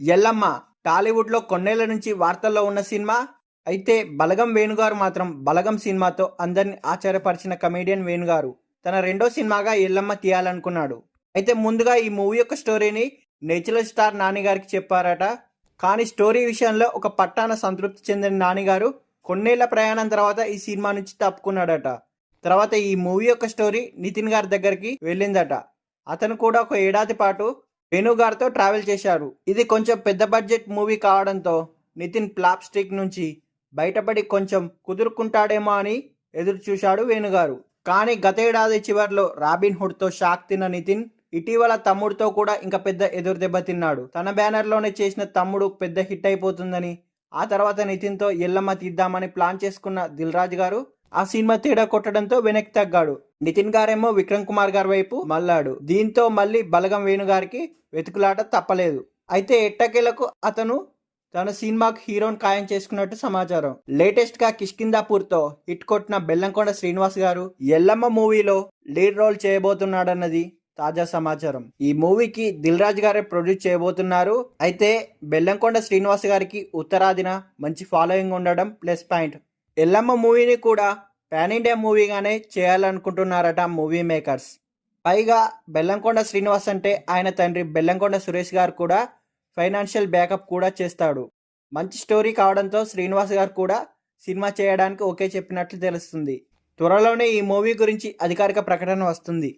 ఎల్లమ్మ టాలీవుడ్లో కొన్నేళ్ళ నుంచి వార్తల్లో ఉన్న సినిమా? అయితే బలగం వేణుగారు మాత్రం బలగం సినిమాతో అందరిని ఆశ్చర్యపరిచిన కమేడియన్ వేణుగారు. తన రెండో సినిమాగా ఎల్లమ్మ తీయాలనుకున్నాడు. అయితే ముందుగా ఈ మూవీ యొక్క స్టోరీని నేచురల్ స్టార్ నాని గారికి చెప్పారట. కానీ స్టోరీ విషయంలో ఒక పట్టాన సంతృప్తి చెందిన నానిగారు కొన్నేళ్ళ ప్రయాణం తర్వాత ఈ సినిమా నుంచి తప్పుకున్నాడట. తర్వాత ఈ మూవీ యొక్క స్టోరీ నితిన్ గారి దగ్గరికి వెళ్ళిందట. అతను కూడా ఒక ఏడాది పాటు వేణు గారితో ట్రావెల్ చేశారు. ఇది కొంచెం పెద్ద బడ్జెట్ మూవీ కావడంతో నితిన్ ప్లాప్ స్టిక్ నుంచి బయటపడి కొంచెం కుదురుకుంటాడేమో అని ఎదురు చూశాడు వేణుగారు కానీ గతేడాది చివరిలో రాబిన్ హుడ్తో షాక్ తిన్న నితిన్ ఇటీవల తమ్ముడితో కూడా ఇంకా పెద్ద ఎదురు దెబ్బ తిన్నాడు. తన బ్యానర్లోనే చేసిన తమ్ముడు పెద్ద హిట్ అయిపోతుందని ఆ తర్వాత నితిన్తో ఎల్లమ్మ తీద్దామని ప్లాన్ చేసుకున్న దిల్రాజ్ గారు ఆ సినిమా తేడా కొట్టడంతో వెనక్కి తగ్గాడు. నితిన్ గారేమో విక్రమ్ కుమార్ గారి వైపు మల్లాడు దీంతో మళ్ళీ బలగం వేణు గారికి వెతుకులాట తప్పలేదు. అయితే ఎట్టకేలకు అతను తన సినిమాకు హీరోని ఖాయం చేసుకున్నట్టు సమాచారం. లేటెస్ట్గా కిష్కిందాపూర్తో హిట్ కొట్టిన బెల్లంకొండ శ్రీనివాస్ గారు ఎల్లమ్మ మూవీలో లీడ్ రోల్ చేయబోతున్నాడన్నది తాజా సమాచారం. ఈ మూవీకి దిల్ రాజు గారే ప్రొడ్యూస్ చేయబోతున్నారు. అయితే బెల్లంకొండ శ్రీనివాస్ గారికి ఉత్తరాదిన మంచి ఫాలోయింగ్ ఉండడం ప్లస్ పాయింట్. ఎల్లమ్మ మూవీని కూడా పాన్ ఇండియా మూవీగానే చేయాలనుకుంటున్నారట మూవీ మేకర్స్. పైగా బెల్లంకొండ శ్రీనివాస్ అంటే ఆయన తండ్రి బెల్లంకొండ సురేష్ గారు కూడా ఫైనాన్షియల్ బ్యాకప్ కూడా చేస్తాడు. మంచి స్టోరీ కావడంతో శ్రీనివాస్ గారు కూడా సినిమా చేయడానికి ఓకే చెప్పినట్లు తెలుస్తుంది. త్వరలోనే ఈ మూవీ గురించి అధికారిక ప్రకటన వస్తుంది.